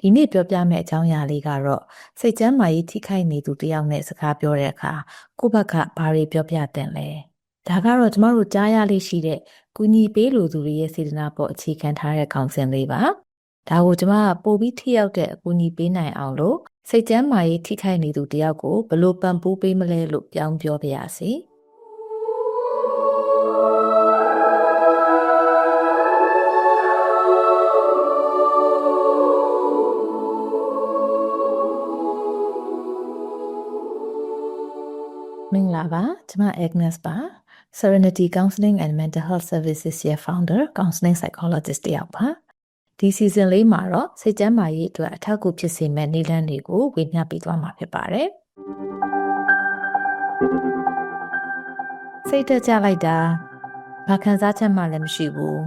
ဒီနေ့ပြောပြမယ့်အကြောင်းအရာလေးကတော့စိတ်ကျန်းမာရေးထိခိုက်နေသူတယောက်နဲ့စကားပြောတဲ့အခါကိုယ့်ဘက်ကဘာတွေပြောပြတင်လဲဒါကတော့ကျမတို့ကြားရလေးရှိတဲ့ကုညီပေးလိုသူတွေရဲ့စေတနာပေါ်အခြေခံထားတဲ့ခေါင်းစဉ်လေးပါဒါကိုကျမကပို့ပြီးထိရောက်တဲ့အကူအညီပေးနိုင်အောင်လို့စိတ်ကျန်းမာရေးထိခိုက်နေသူတယောက်ကိုဘယ်လိုပံ့ပိုးပေးမလဲလို့ပြောင်းပြောပြရစီ။ မင်္ဂလာပါကျွန်မ Agnes ပါ Serenity Counseling and Mental Health Services ရဲ့ founder counseling psychologist တယောက်ပါဒီ season လေးမှာတော့စိတ်ကျန်းမာရေးအတွက်အထောက်အကူဖြစ်စေမယ့်နည်းလမ်းတွေကိုဝေမျှပေးသွားမှာဖြစ်ပါတယ်စိတ်တက်ကြလိုက်တာဘာခံစားချက်မှလည်းမရှိဘူး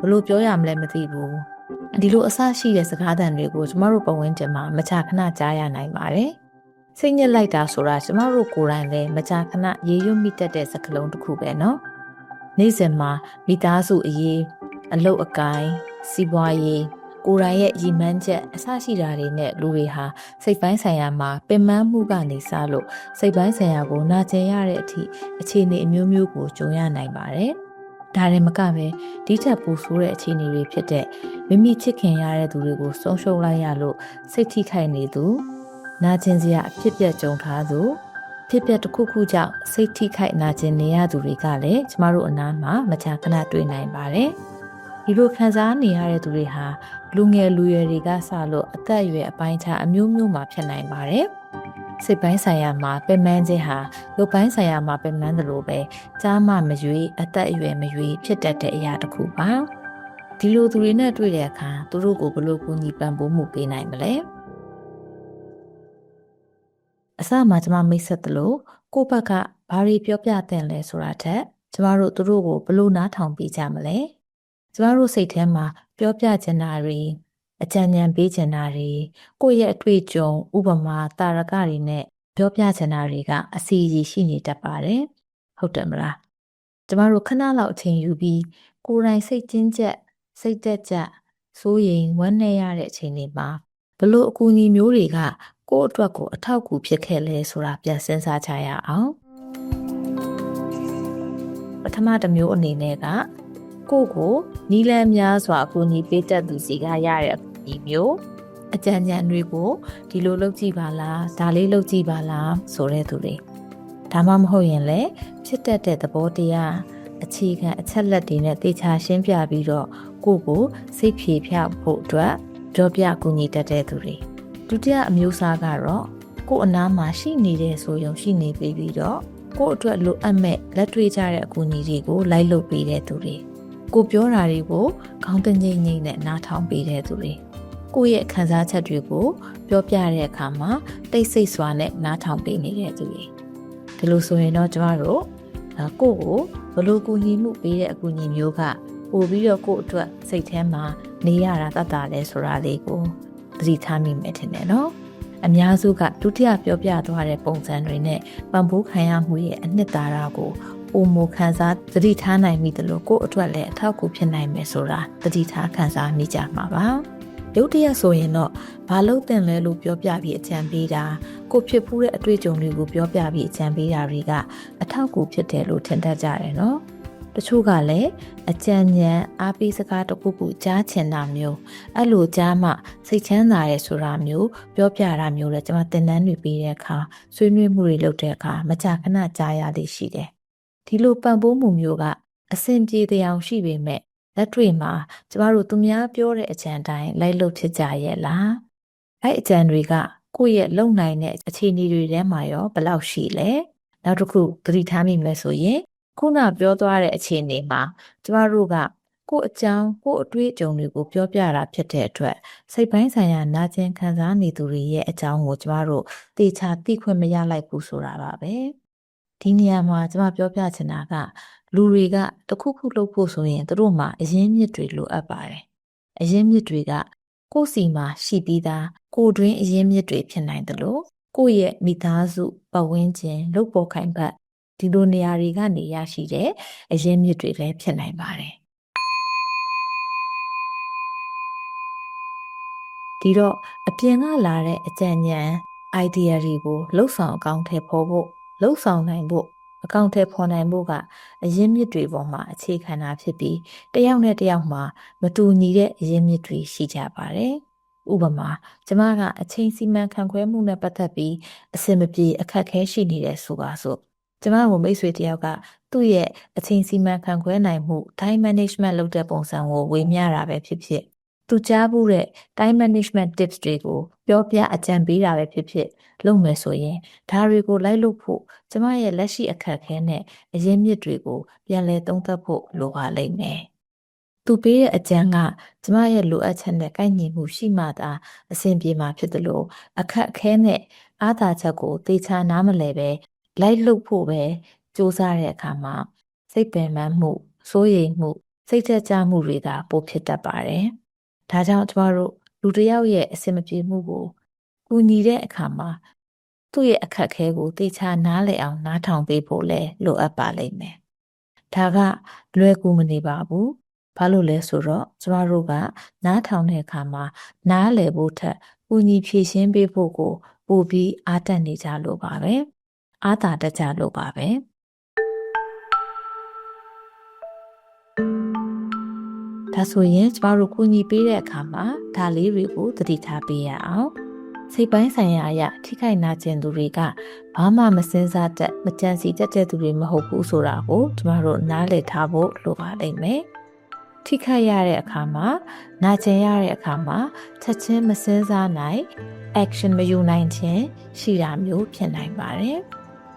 ဘလို့ပြောရမလဲမသိဘူးဒီလိုအဆရှိတဲ့စကားသံတွေကိုကျမတို့ပတ်ဝန်းကျင်မှာမချခဏကြားရနိုင်ပါတယ် စိတ်ညစ်လိုက်တာဆိုတာကျမတို့ကိုယ်တိုင်လည်းမကြာခဏရေရွတ်မိတတ်တဲ့စကားလုံးတစ်ခုပဲเนาะနေ့စဉ်မှာမိသားစုအရေးအလုတ်အကိုင်းစီးပွားရေးကိုယ်တိုင်ရဲ့ရည်မှန်းချက်အစရှိတာတွေနဲ့လူတွေဟာစိတ်ပိုင်းဆိုင်ရာမှာပင်ပန်းမှုကနေစလို့စိတ်ပိုင်းဆိုင်ရာကိုနာကျင်ရတဲ့အထိအခြေအနေအမျိုးမျိုးကိုကြုံရနိုင်ပါတယ်ဒါရင်မကပဲဒီထက်ပိုဆိုးတဲ့အခြေအနေတွေဖြစ်တဲ့မိမိချစ်ခင်ရတဲ့သူတွေကိုဆုံးရှုံးလိုက်ရလို့စိတ်ထိခိုက်နေသူ နာကျင်စရာအဖြစ်ပြက်ကြုံထားသူဖြစ်ပျက်တစ်ခုခုကြောင့်စိတ်ထိခိုက်နာကျင်နေရသူတွေကလည်းကျမတို့အနားမှာမကြာခဏတွေ့နိုင်ပါတယ်။ဒီလိုခံစားနေရတဲ့သူတွေဟာလူငယ်လူရွယ်တွေကစလို့အသက်အရွယ်အပိုင်းခြားအမျိုးမျိုးမှာဖြစ်နိုင်ပါတယ်။စိတ်ပိုင်းဆိုင်ရာမှာပင်ပန်းခြင်းဟာရုပ်ပိုင်းဆိုင်ရာမှာပင်ပန်းသလိုပဲကြားမမရွေအသက်အရွယ်မရွေဖြစ်တတ်တဲ့အရာတစ်ခုပါ။ဒီလိုသူတွေနဲ့တွေ့တဲ့အခါသူတို့ကိုဘယ်လိုကူညီပံ့ပိုးမှုပေးနိုင်မလဲ။ အစမှကျွန်မမိတ်ဆက်သလိုကိုယ့်ဘက်ကဘာတွေပြောပြတဲ့လဲဆိုတာထက်ကျမတို့သူတို့ကိုဘလို့နားထောင်ပေးကြမလဲကျမတို့စိတ်ထဲမှာပြောပြချင်တာတွေအကြံဉာဏ်ပေးချင်တာတွေကိုယ့်ရဲ့အတွေ့အကြုံဥပမာတာရကတွေနဲ့ပြောပြချင်တာတွေကအစီအစီရှိနေတတ်ပါတယ်ဟုတ်တယ်မလားကျမတို့ခဏလောက်အချိန်ယူပြီးကိုယ်တိုင်စိတ်ကျဉ်ကျက်စိတ်သက်ကြစိုးရိမ်ဝမ်းနည်းရတဲ့အချိန်တွေမှာဘလို့အကူအညီမျိုးတွေက ကိုယ့်အတွက်ကိုအထောက်အကူဖြစ်ခဲ့လဲဆိုတာပြန်စဉ်းစားကြရအောင်ပထမတစ်မျိုးအနေနဲ့ကကိုယ့်ကိုနီလန်းများစွာအကူအညီပေးတတ်သူစီကရတဲ့အကူအညီမျိုးအကြံဉာဏ်တွေကိုဒီလိုလုပ်ကြည့်ပါလားဒါလေးလုပ်ကြည့်ပါလားဆိုတဲ့သူတွေဒါမှမဟုတ်ရင်လည်းဖြစ်တတ်တဲ့သဘောတရားအခြေခံအချက်လက်တွေနဲ့တေချာရှင်းပြပြီးတော့ကိုယ့်ကိုစိတ်ဖြေဖြောက်ဖို့အတွက်ပြောပြကူညီတတ်တဲ့သူတွေ ဒုတိယအမျိုးအစားကတော့ကို့အနားမှာရှိနေတဲ့ဆိုရုံရှိနေပြီးပြီးတော့ကို့အတွက်လိုအပ်မဲ့လက်တွေ့ကြတဲ့အကူအညီတွေကိုလိုက်လုပ်ပေးတဲ့သူတွေကိုပြောတာတွေကိုခေါင်းတင်ငိမ့်ငိမ့်နဲ့နားထောင်ပေးတဲ့သူတွေကိုယ့်ရဲ့ခံစားချက်တွေကိုပြောပြတဲ့အခါမှာတိတ်ဆိတ်စွာနဲ့နားထောင်ပေးနေတဲ့သူတွေဒီလိုဆိုရင်တော့ကျမတို့ကိုယ့်ကိုဘလို့ကူညီမှုပေးတဲ့အကူအညီမျိုးကပို့ပြီးတော့ကိုယ့်အတွက်စိတ်ထဲမှာနေရတာတတ်တာလဲဆိုတာလေးကို သတိထားမိမယ်ထင်တယ်နော်အများစုကဒုတိယပြောပြသွားတဲ့ပုံစံတွေနဲ့ပံပိုးခံရမှုရဲ့အနှစ်သာရကိုပုံမခံစားသတိထားနိုင်မိတယ်လို့ကိုယ့်အတွက်လည်းအထောက်အကူဖြစ်နိုင်မယ်ဆိုတာသတိထားခံစားမိကြမှာပါရုတ်တရက်ဆိုရင်တော့ဘာလို့တင်လဲလို့ပြောပြပြီးအကြံပေးတာကိုဖြစ်ဖူးတဲ့အတွေ့အကြုံတွေကိုပြောပြပြီးအကြံပေးတာတွေကအထောက်အကူဖြစ်တယ်လို့ထင်တတ်ကြတယ်နော် တချို့ကလည်းအကြံဉာဏ်အားပေးစကားတခုခုကြားချင်တာမျိုးအဲ့လိုကြားမှစိတ်ချမ်းသာရဲဆိုတာမျိုးပြောပြတာမျိုးလည်းကျွန်မသင်တန်းတွေပေးတဲ့အခါဆွေးနွေးမှုတွေလုပ်တဲ့အခါမကြာခဏကြားရလေးရှိတယ်ဒီလိုပံ့ပိုးမှုမျိုးကအဆင်ပြေတဲ့အောင်ရှိပေမဲ့လက်တွေ့မှာကျမတို့သူများပြောတဲ့အကြံတိုင်းလိုက်လုပ်ဖြစ်ကြရဲ့လားအဲ့အကြံတွေကကိုယ့်ရဲ့လုံနိုင်တဲ့အခြေအနေတွေထဲမှာရောဘယ်လောက်ရှိလဲနောက်တစ်ခုသတိထားမိမယ်ဆိုရင် ခုနပြောသွားတဲ့အခြေအနေမှာကျမတို့ကကိုယ့်အကြောင်းကိုယ့်အတွေ့အကြုံတွေကိုပြောပြတာဖြစ်တဲ့အတွက်စိတ်ပိုင်းဆိုင်ရာနာကျင်ခံစားနေသူတွေရဲ့အကြောင်းကိုကျမတို့တေချာသိခွင့်မရလိုက်ဘူးဆိုတာပါပဲဒီနေရာမှာကျမပြောပြချင်တာက လူတွေကတခုခုလုပ်ဖို့ဆိုရင်တို့မှာအရင်မြစ်တွေလိုအပ်ပါတယ်အရင်မြစ်တွေကကိုယ်စီမှာရှိပြီးသားကိုတွင်းအရင်မြစ်တွေဖြစ်နိုင်တယ်လို့ကိုယ့်ရဲ့မိသားစုပတ်ဝန်းကျင်လုပ်ပေါ်ခိုင်ဘက် ဒီလိုနေရာတွေကနေရရှိတဲ့အရင်မြစ်တွေလည်းဖြစ်နိုင်ပါတယ်ဒီတော့အပြင်ကလာတဲ့အကြံဉာဏ် idea တွေကိုလှုပ်ဆောင်အကောင့်ထဲပေါ်ဖို့လှုပ်ဆောင်နိုင်ဖို့အကောင့်ထဲပေါ်နိုင်ဖို့ကအရင်းမြစ်တွေပေါ်မှာအခြေခံတာဖြစ်ပြီးတယောက်နဲ့တယောက်မှာမတူညီတဲ့အရင်းမြစ်တွေရှိကြပါတယ်။ဥပမာကျမကအချိန်စီမံခန့်ခွဲမှုနဲ့ပတ်သက်ပြီးအစင်မပြေအခက်အခဲရှိနေတယ်ဆိုပါစို့ ကျမကိုမိတ်ဆွေတယောက်ကသူ့ရဲ့အချိန်စီမံခန့်ခွဲနိုင်မှု time management လုပ်တဲ့ပုံစံကိုဝေမျှတာပဲဖြစ်ဖြစ်သူကြားမှုတဲ့ time management tips တွေကိုပြောပြအကြံပေးတာပဲဖြစ်ဖြစ်လုပ်မယ်ဆိုရင်ဒါတွေကိုလိုက်လုပ်ဖို့ကျမရဲ့လက်ရှိအခက်အခဲနဲ့အရင်းမြစ်တွေကိုပြန်လည်သုံးသပ်ဖို့လိုပါလိမ့်မယ်။သူပေးတဲ့အကြံကကျမရဲ့လိုအပ်ချက်နဲ့ကိုက်ညီမှုရှိမှသာအဆင်ပြေမှာဖြစ်တယ်လို့အခက်အခဲနဲ့အားသာချက်ကိုတေချာနားမလဲပဲ လိုက်လုပ်ဖို့ပဲစူးစမ်းတဲ့အခါမှာစိတ်ပင်ပန်းမှုစိုးရိမ်မှု စိတ်သက်သာမှုတွေကပိုဖြစ်တတ်ပါတယ်။ဒါကြောင့်ကျမတို့လူတစ်ယောက်ရဲ့အဆင်မပြေမှုကိုကူညီတဲ့အခါမှာသူ့ရဲ့အခက်အခဲကိုတေချာနားလည်အောင်နားထောင်ပေးဖို့လည်းလိုအပ်ပါလိမ့်မယ်။ဒါကလွယ်ကူမနေပါဘူး။ဘာလို့လဲဆိုတော့ကျမတို့ကနားထောင်တဲ့အခါမှာနားလည်ဖို့ထက်ကူညီဖြည့်ရှင်းပေးဖို့ကိုပိုပြီးအားတက်နေကြလို့ပါပဲ။ အားသာတတ်ကြလို့ပါပဲ။ဒါဆိုရင်ကျမတို့ကူညီပေးတဲ့အခါမှာဒါလေးတွေကိုသတိထားပေးရအောင်စိတ်ပိုင်းဆိုင်ရာအရာထိခိုက်နာကျင်သူတွေကဘာမှမစင်စားတတ်မကြံစီတတ်တဲ့သူတွေမဟုတ်ဘူးဆိုတာကိုကျမတို့နားလည်ထားဖို့လိုပါလိမ့်မယ်ထိခိုက်ရတဲ့အခါမှာနာကျင်ရတဲ့အခါမှာချက်ချင်းမစင်စားနိုင် action မယူနိုင်ခြင်းရှိတာမျိုးဖြစ်နိုင်ပါတယ်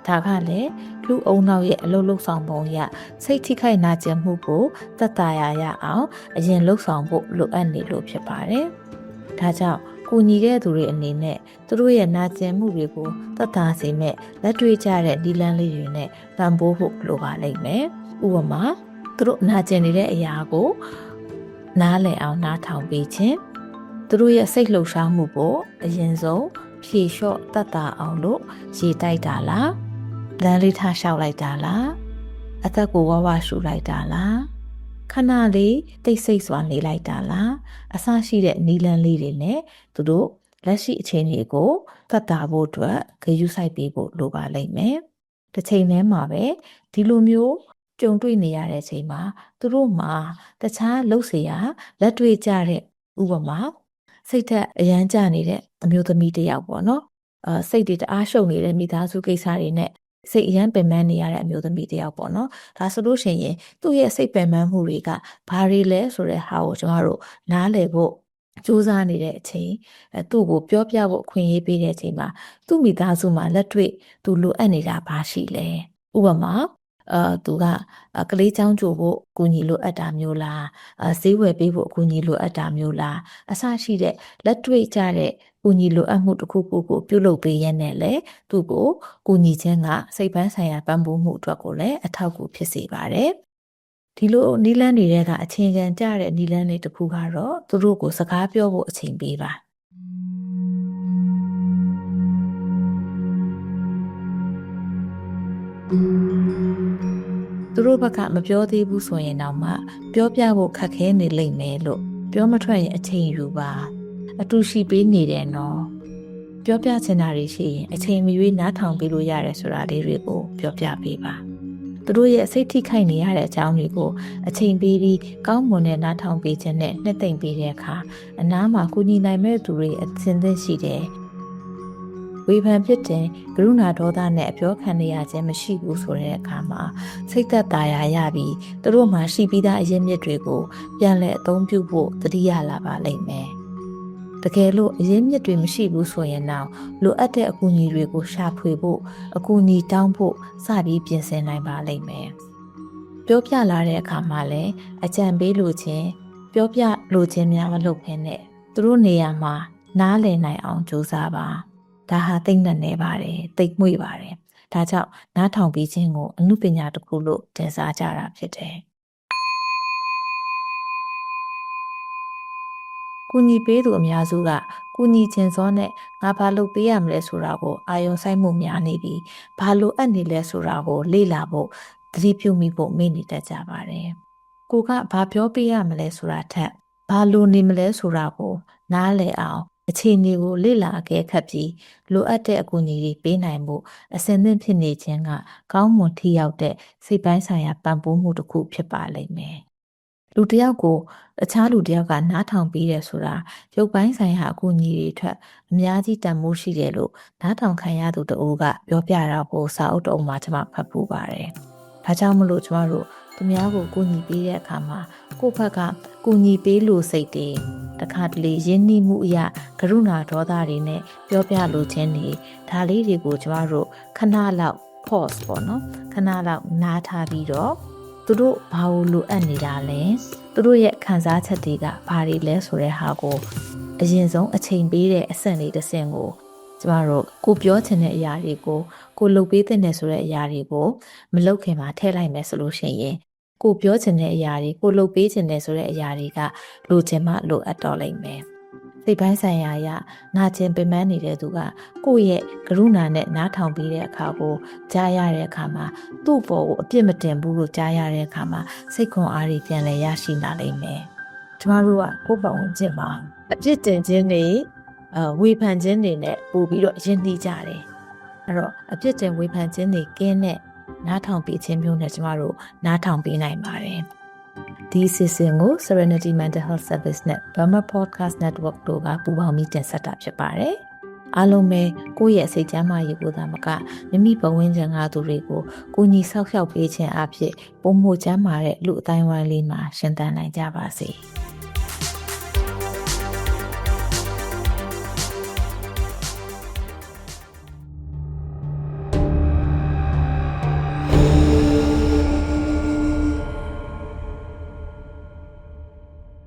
ဒါကလည်းလူအုံနောက်ရဲ့အလုပ်လုပ်ဆောင်ပုံရစိတ်ထိခိုက်နာကျင်မှုကိုသက်သာရရအောင်အရင်လှုပ်ဆောင်ဖို့လိုအပ်နေလို့ဖြစ်ပါတယ်။ဒါကြောင့်ကူညီတဲ့သူတွေအနေနဲ့သူတို့ရဲ့နာကျင်မှုတွေကိုသက်သာစေမဲ့လက်တွေ့ကျတဲ့ဒီလန်းလေးတွေနဲ့ပံ့ပိုးဖို့လိုပါလိမ့်မယ်။ဥပမာသူတို့နာကျင်နေတဲ့အရာကိုနားလည်အောင်နားထောင်ပေးခြင်းသူတို့ရဲ့စိတ်လှုပ်ရှားမှုကိုအရင်ဆုံးဖြေလျှော့တတ်တာအောင်လို့ရေတိုက်တာလား လမ်းလေးထားလျှောက်လိုက်တာလားအသက်ကိုဝဝရှူလိုက်တာလားခဏလေးတိတ်ဆိတ်စွာနေလိုက်တာလားအဆရှိတဲ့နီလန်းလေးတွေနဲ့သူတို့လက်ရှိအခြေအနေကိုသတ်တာဖို့အတွက်ဂရုစိုက်ပေးဖို့လိုပါလိမ့်မယ်တစ်ချိန်တည်းမှာပဲဒီလိုမျိုးကြုံတွေ့နေရတဲ့အချိန်မှာသူတို့မှာတခြားလှုပ်เสียလက်တွေ့ကြတဲ့ဥပမာစိတ်သက်အရန်ကြနေတဲ့အမျိုးသမီးတစ်ယောက်ပေါ့နော်အာစိတ်တွေတအားရှုပ်နေတဲ့မိသားစုကိစ္စတွေနဲ့ စိတ်အရန်ပင်ပန်းနေရတဲ့အမျိုးသမီးတယောက်ပေါ့နော်ဒါဆိုလို့ရှိရင်သူ့ရဲ့စိတ်ပင်ပန်းမှုတွေကဘာတွေလဲဆိုတဲ့ဟာကိုကျမတို့နားလည်ဖို့စူးစမ်းနေတဲ့အချိန်အဲသူ့ကိုပြောပြဖို့အခွင့်အရေးပေးတဲ့အချိန်မှာသူ့မိသားစုမှာလက်တွေ့သူလိုအပ်နေတာဘာရှိလဲဥပမာ အာသူကကလေးချောင်းကြိုဖို့အကူအညီလိုအပ်တာမျိုးလားအဈေးဝယ်ပေးဖို့အကူအညီလိုအပ်တာမျိုးလားအဆရှိတဲ့လက်တွေ့ကြတဲ့ကူညီလိုအပ်မှုတစ်ခုခုကိုပြုလုပ်ပေးရတဲ့လေသူ့ကိုကူညီခြင်းကစိတ်ပန်းဆိုင်ရာပံ့ပိုးမှုအတွက်ကိုလည်းအထောက်အကူဖြစ်စေပါတယ်ဒီလိုနီလန်းတွေကအချင်းကန်ကြတဲ့နီလန်းတွေတစ်ခုကတော့သူတို့ကိုစကားပြောဖို့အချိန်ပေးပါ သူတို့ဘက်ကမပြောသေးဘူးဆိုရင်တော့မှပြောပြဖို့ခက်ခဲနေလိမ့်မယ်လို့ပြောမထွက်ရင်အချိန်ယူပါအတူရှိပေးနေတယ်နော်ပြောပြချင်တာတွေရှိရင်အချိန်မီ၍နားထောင်ပေးလို့ရတယ်ဆိုတာလေးတွေကိုပြောပြပေးပါသူတို့ရဲ့စိတ်ထိခိုက်နေရတဲ့အကြောင်းတွေကိုအချိန်ပေးပြီးကောင်းမွန်တဲ့နားထောင်ပေးခြင်းနဲ့နှစ်သိမ့်ပေးတဲ့အခါအနားမှာကူညီနိုင်မဲ့သူတွေအသင်သင့်ရှိတယ် ဝေဖန်ဖြစ်တဲ့ကရုဏာဒေါသနဲ့အပြောခံရခြင်းမရှိဘူးဆိုတဲ့အခါမှာစိတ်သက်သာရာရပြီးသူတို့မှာရှိပြီးသားအရင်းမြစ်တွေကိုပြန်လည်အသုံးပြုဖို့တတိယလာပါလိမ့်မယ်တကယ်လို့အရင်းမြစ်တွေမရှိဘူးဆိုရင်တော့လိုအပ်တဲ့အကူအညီတွေကိုရှာဖွေဖို့အကူအညီတောင်းဖို့စပြီးပြင်ဆင်နိုင်ပါလိမ့်မယ်ပြောပြလာတဲ့အခါမှာလည်းအကြံပေးလို့ခြင်းပြောပြလို့ခြင်းများမလုပ်ခင်းနဲ့သူတို့နေရာမှာနားလည်နိုင်အောင်ကြိုးစားပါ ဒါဟာသိမ့်နဲ့နေပါတယ်သိမ့်မွေ့ပါတယ်ဒါကြောင့်နားထောင်ပြီးခြင်းကိုအမှုပညာတစ်ခုလို့တင်စားကြတာဖြစ်တယ်ကူညီပေးသူအများစုကကူညီခြင်းစောနဲ့ငါဘာလုပ်ပေးရမလဲဆိုတာကိုအာရုံစိုက်မှုများနေပြီးဘာလိုအပ်နေလဲဆိုတာကိုလေ့လာဖို့သတိပြုမိဖို့မေ့နေတတ်ကြပါတယ်။ကိုကဘာပြောပေးရမလဲဆိုတာထက်ဘာလိုနေမလဲဆိုတာကို နားလည်အောင် အခြေအနေကိုလေ့လာအကဲခတ်ပြီးလိုအပ်တဲ့အကူအညီတွေပေးနိုင်မှုအစင်သင့်ဖြစ်နေခြင်းကကောင်းမွန်ထိရောက်တဲ့စိတ်ပိုင်းဆိုင်ရာပံ့ပိုးမှုတစ်ခုဖြစ်ပါလိမ့်မယ်။လူတစ်ယောက်ကိုအခြားလူတစ်ယောက်ကနားထောင်ပြီးတယ်ဆိုတာရုပ်ပိုင်းဆိုင်ရာအကူအညီတွေအတွက်အများကြီးတန်ဖိုးရှိတယ်လို့နားထောင်ခံရသူတအိုးကပြောပြတာကိုစာအုပ်တစ်အုပ်မှာကျွန်မဖတ်ဖူးပါတယ်။ဒါကြောင့်မလို့ကျွန်တော်တို့သူများကိုကူညီပေးတဲ့အခါမှာကိုယ့်ဘက်ကကူညီပေးလို့စိတ်တွေ တခါတလေရင်းနှီးမှုအရာကရုဏာဒေါသတွေနဲ့ပြောပြလိုခြင်းတွေဒါလေးတွေကိုကျမတို့ခဏလောက် pause ပေါ့နော်ခဏလောက်နားထားပြီးတော့သူတို့ဘာလို့လိုအပ်နေတာလဲသူတို့ရဲ့ခံစားချက်တွေကဘာတွေလဲဆိုတဲ့ဟာကိုအရင်ဆုံးအချိန်ပေးတဲ့အဆင့်လေးတစ်ဆင့်ကိုကျမတို့ကိုပြောချင်တဲ့အရာတွေကိုကိုလုပ်ပေးတဲ့ဆိုတဲ့အရာတွေကိုမလုပ်ခင်မှာထည့်လိုက်မယ်ဆိုလို့ရှိရင် ကိုပြောချင်တဲ့အရာတွေကိုလုပ်ပေးချင်တယ်ဆိုတဲ့အရာတွေကလိုချင်မှလိုအပ်တော့လိမ့်မယ်စိတ်ပိုင်းဆိုင်ရာအရနာကျင်ပင်ပန်းနေတဲ့သူကကိုယ့်ရဲ့ကရုဏာနဲ့နားထောင်ပြီးတဲ့အခါကိုကြားရတဲ့အခါမှာသူ့ဘောကိုအပြစ်မတင်ဘူးလို့ကြားရတဲ့အခါမှာစိတ်ခွန်အားတွေပြန်လည်ရရှိလာလိမ့်မယ်ကျမတို့ကကိုယ့်ဘဝဝင်ကျင့်မှာအပြစ်တင်ခြင်းတွေအဝေဖန်ခြင်းတွေနဲ့ပို့ပြီးတော့ရင်းနှီးကြတယ်အဲ့တော့အပြစ်တင်ဝေဖန်ခြင်းတွေကင်းတဲ့ နားထောင်ပေးခြင်းမျိုးနဲ့ကျမတို့နားထောင်ပေးနိုင်ပါတယ်ဒီစီစဉ်ကို Serenity Mental Health Service နဲ့ Burma Podcast Network တို့ကပူးပေါင်းပြီးတင်ဆက်တာဖြစ်ပါတယ်။အားလုံးပဲကိုယ့်ရဲ့စိတ်ချမ်းသာရေးကိုသာမကမိမိဘဝဝင်ကျင်ကားသူတွေကိုကိုညီဆောက်ရှောက်ပေးခြင်းအဖြစ်ပုံမှုချမ်းသာတဲ့လူအတိုင်းဝိုင်းလေးမှာရှင်သန်နိုင်ကြပါစေ။